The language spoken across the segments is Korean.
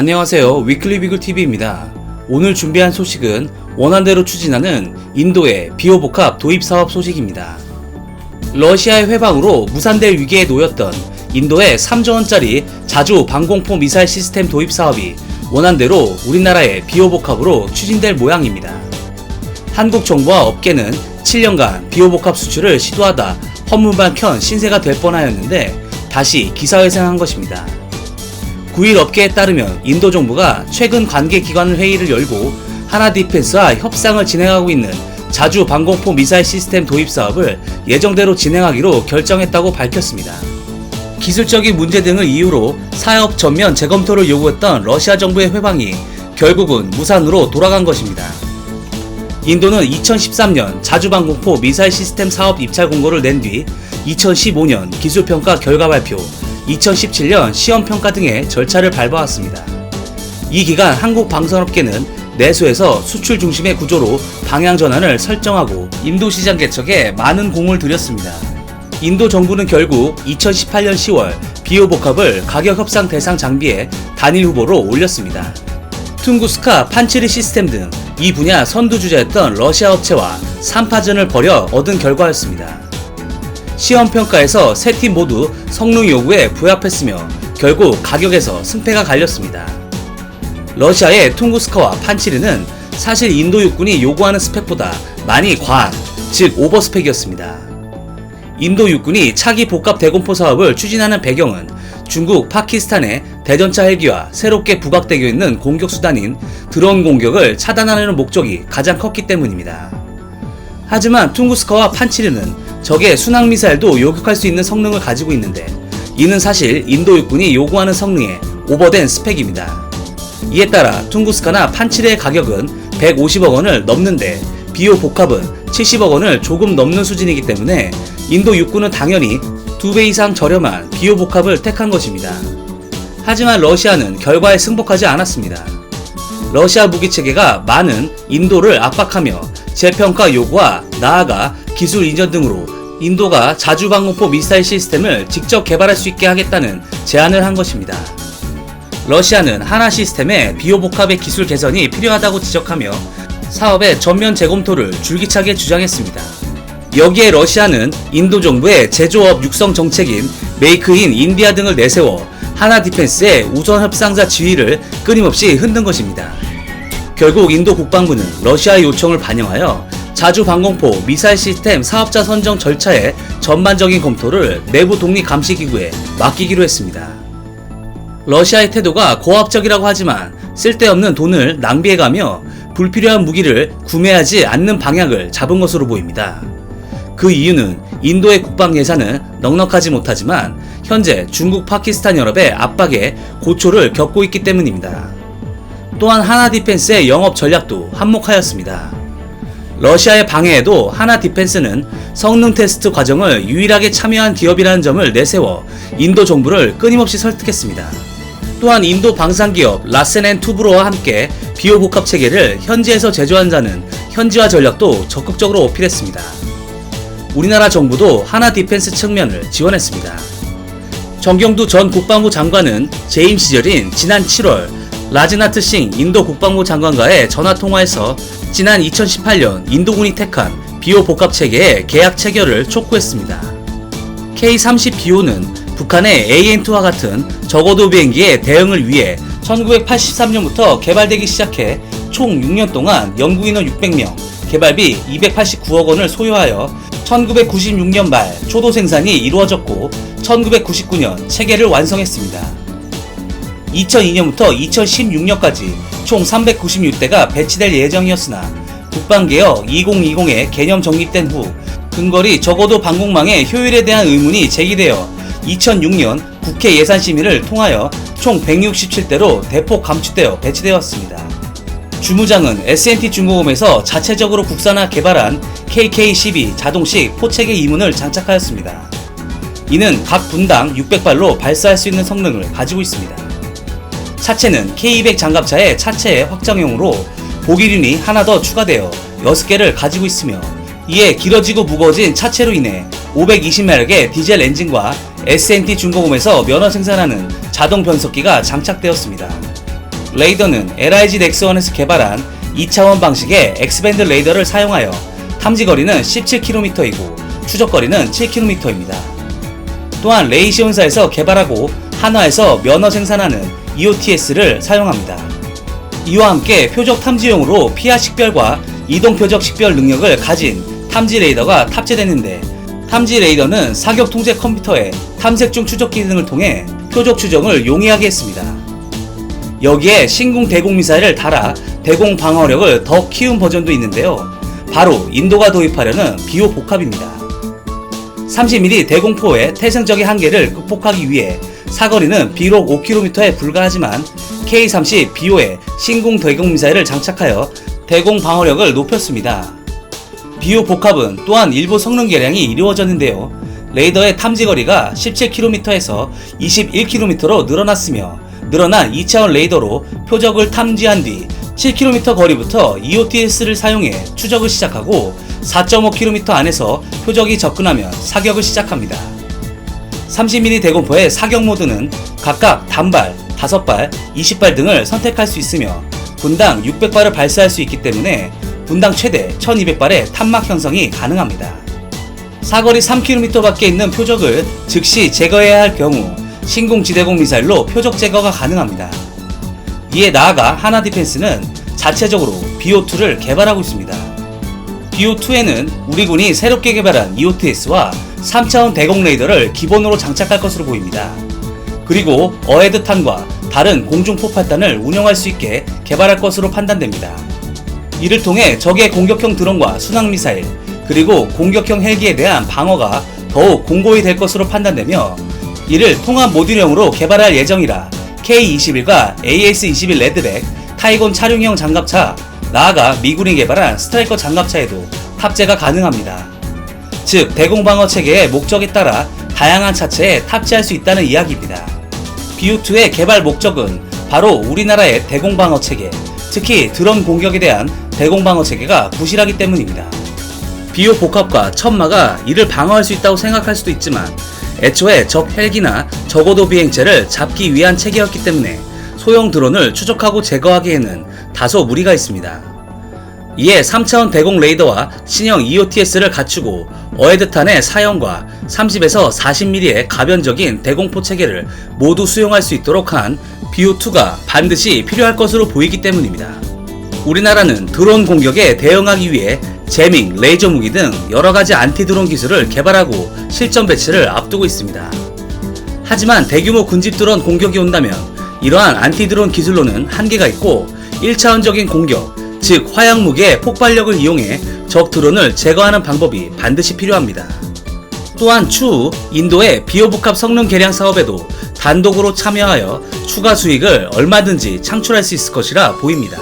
안녕하세요. 위클리 비글 TV입니다. 오늘 준비한 소식은 원한대로 추진하는 인도의 비호복합 도입 사업 소식입니다. 러시아의 회방으로 무산될 위기에 놓였던 인도의 3조 원짜리 자주 방공포 미사일 시스템 도입 사업이 원한대로 우리나라의 비호복합으로 추진될 모양입니다. 한국 정부와 업계는 7년간 비호복합 수출을 시도하다 헌문반 켠 신세가 될 뻔하였는데 다시 기사회생한 것입니다. 9일 업계에 따르면 인도 정부가 최근 관계기관 회의를 열고 하나 디펜스와 협상을 진행하고 있는 자주 방공포 미사일 시스템 도입 사업을 예정대로 진행하기로 결정했다고 밝혔습니다. 기술적인 문제 등을 이유로 사업 전면 재검토를 요구했던 러시아 정부의 회방이 결국은 무산으로 돌아간 것입니다. 인도는 2013년 자주방공포 미사일 시스템 사업 입찰 공고를 낸 뒤 2015년 기술평가 결과 발표, 2017년 시험평가 등의 절차를 밟아왔습니다. 이 기간 한국 방산업계는 내수에서 수출 중심의 구조로 방향 전환을 설정하고 인도 시장 개척에 많은 공을 들였습니다. 인도 정부는 결국 2018년 10월 비호복합을 가격 협상 대상 장비에 단일 후보로 올렸습니다. 퉁구스카 판치리 시스템 등 이 분야 선두주자였던 러시아 업체와 3파전을 벌여 얻은 결과였습니다. 시험평가에서 세 팀 모두 성능 요구에 부합했으며 결국 가격에서 승패가 갈렸습니다. 러시아의 퉁구스카와 판치르는 사실 인도 육군이 요구하는 스펙보다 많이 과한, 즉 오버 스펙이었습니다. 인도 육군이 차기 복합 대공포 사업을 추진하는 배경은 중국 파키스탄의 대전차 헬기와 새롭게 부각되고 있는 공격 수단인 드론 공격을 차단하려는 목적이 가장 컸기 때문입니다. 하지만 퉁구스카와 판치르는 적의 순항 미사일도 요격할 수 있는 성능을 가지고 있는데 이는 사실 인도 육군이 요구하는 성능에 오버된 스펙입니다. 이에 따라 퉁구스카나 판치르의 가격은 150억 원을 넘는데 비오 복합은 70억 원을 조금 넘는 수준이기 때문에 인도 육군은 당연히 두배 이상 저렴한 비오 복합을 택한 것입니다. 하지만 러시아는 결과에 승복하지 않았습니다. 러시아 무기 체계가 많은 인도를 압박하며 재평가 요구와 나아가 기술 이전 등으로 인도가 자주방공포 미사일 시스템을 직접 개발할 수 있게 하겠다는 제안을 한 것입니다. 러시아는 하나 시스템의 비호복합의 기술 개선이 필요하다고 지적하며 사업의 전면 재검토를 줄기차게 주장했습니다. 여기에 러시아는 인도 정부의 제조업 육성 정책인 메이크 인 인디아 등을 내세워 하나 디펜스의 우선 협상자 지위를 끊임없이 흔든 것입니다. 결국 인도 국방부는 러시아의 요청을 반영하여 자주 방공포 미사일 시스템 사업자 선정 절차의 전반적인 검토를 내부 독립 감시 기구에 맡기기로 했습니다. 러시아의 태도가 고압적이라고 하지만 쓸데없는 돈을 낭비해가며 불필요한 무기를 구매하지 않는 방향을 잡은 것으로 보입니다. 그 이유는 인도의 국방 예산은 넉넉하지 못하지만 현재 중국 파키스탄 연합의 압박에 고초를 겪고 있기 때문입니다. 또한 하나 디펜스의 영업 전략도 한몫하였습니다. 러시아의 방해에도 하나 디펜스는 성능 테스트 과정을 유일하게 참여한 기업이라는 점을 내세워 인도 정부를 끊임없이 설득했습니다. 또한 인도 방산기업 라센 투브로와 함께 비호복합 체계를 현지에서 제조한다는 현지화 전략도 적극적으로 어필했습니다. 우리나라 정부도 하나 디펜스 측면을 지원했습니다. 정경두 전 국방부 장관은 재임 시절인 지난 7월 라즈나트 싱 인도 국방부 장관과의 전화 통화에서 지난 2018년 인도군이 택한 비호 복합 체계의 계약 체결을 촉구했습니다. K-30BO는 북한의 AN2와 같은 저고도 비행기의 대응을 위해 1983년부터 개발되기 시작해 총 6년 동안 연구인원 600명, 개발비 289억 원을 소요하여 1996년 말 초도 생산이 이루어졌고 1999년 체계를 완성했습니다. 2002년부터 2016년까지 총 396대가 배치될 예정이었으나 국방개혁 2020의 개념 정립된 후 근거리 적어도 방공망의 효율에 대한 의문이 제기되어 2006년 국회 예산심의를 통하여 총 167대로 대폭 감축되어 배치되었습니다. 주무장은 S&T 중공업에서 자체적으로 국산화 개발한 KK-12 자동식 포체계 이문을 장착하였습니다. 이는 각 분당 600발로 발사할 수 있는 성능을 가지고 있습니다. 차체는 K200 장갑차의 차체의 확장형으로 보기륜이 하나 더 추가되어 6개를 가지고 있으며 이에 길어지고 무거워진 차체로 인해 520마력의 디젤 엔진과 S&T 중공업에서 면허 생산하는 자동 변속기가 장착되었습니다. 레이더는 LIG 넥스원에서 개발한 2차원 방식의 X밴드 레이더를 사용하여 탐지거리는 17km이고 추적거리는 7km입니다. 또한 레이시온사에서 개발하고 한화에서 면허 생산하는 EOTS를 사용합니다. 이와 함께 표적 탐지용으로 피하 식별과 이동 표적 식별 능력을 가진 탐지 레이더가 탑재됐는데 탐지 레이더는 사격 통제 컴퓨터의 탐색 중 추적 기능을 통해 표적 추정을 용이하게 했습니다. 여기에 신궁 대공 미사일을 달아 대공 방어력을 더 키운 버전도 있는데요. 바로 인도가 도입하려는 비호 복합입니다. 30mm 대공포의 태생적인 한계를 극복하기 위해 사거리는 비록 5km에 불과하지만 K-30 비호의 신궁 대공 미사일을 장착하여 대공 방어력을 높였습니다. 비호 복합은 또한 일부 성능 개량이 이루어졌는데요. 레이더의 탐지 거리가 17km에서 21km로 늘어났으며 늘어난 2차원 레이더로 표적을 탐지한 뒤 7km 거리부터 EOTS를 사용해 추적을 시작하고 4.5km 안에서 표적이 접근하면 사격을 시작합니다. 30mm 대공포의 사격 모드는 각각 단발, 5발, 20발 등을 선택할 수 있으며 분당 600발을 발사할 수 있기 때문에 분당 최대 1200발의 탄막 형성이 가능합니다. 사거리 3km 밖에 있는 표적을 즉시 제거해야 할 경우 신공 지대공 미사일로 표적 제거가 가능합니다. 이에 나아가 하나 디펜스는 자체적으로 BO2를 개발하고 있습니다. BO2에는 우리 군이 새롭게 개발한 EOTS와 3차원 대공 레이더를 기본으로 장착할 것으로 보입니다. 그리고 어헤드탄과 다른 공중 포팔탄을 운영할 수 있게 개발할 것으로 판단됩니다. 이를 통해 적의 공격형 드론과 순항 미사일, 그리고 공격형 헬기에 대한 방어가 더욱 공고히 될 것으로 판단되며 이를 통합 모듈형으로 개발할 예정이라 K-21과 AS-21 레드백, 타이곤 차량형 장갑차, 나아가 미군이 개발한 스트라이커 장갑차에도 탑재가 가능합니다. 즉 대공방어 체계의 목적에 따라 다양한 차체에 탑재할 수 있다는 이야기입니다. BU2의 개발 목적은 바로 우리나라의 대공방어 체계, 특히 드론 공격에 대한 대공방어 체계가 부실하기 때문입니다. 비호 복합과 천마가 이를 방어할 수 있다고 생각할 수도 있지만 애초에 적 헬기나 저고도 비행체를 잡기 위한 체계였기 때문에 소형 드론을 추적하고 제거하기에는 다소 무리가 있습니다. 이에 3차원 대공 레이더와 신형 EOTS를 갖추고 어헤드탄의 사형과 30에서 40mm의 가변적인 대공포 체계를 모두 수용할 수 있도록 한 BO2가 반드시 필요할 것으로 보이기 때문입니다. 우리나라는 드론 공격에 대응하기 위해 제밍, 레이저 무기 등 여러가지 안티 드론 기술을 개발하고 실전 배치를 앞두고 있습니다. 하지만 대규모 군집 드론 공격이 온다면 이러한 안티 드론 기술로는 한계가 있고 1차원적인 공격, 즉 화약 무기의 폭발력을 이용해 적 드론을 제거하는 방법이 반드시 필요합니다. 또한 추후 인도의 비호복합 성능 개량 사업에도 단독으로 참여하여 추가 수익을 얼마든지 창출할 수 있을 것이라 보입니다.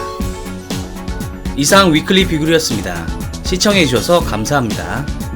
이상 위클리 비글이었습니다. 시청해주셔서 감사합니다.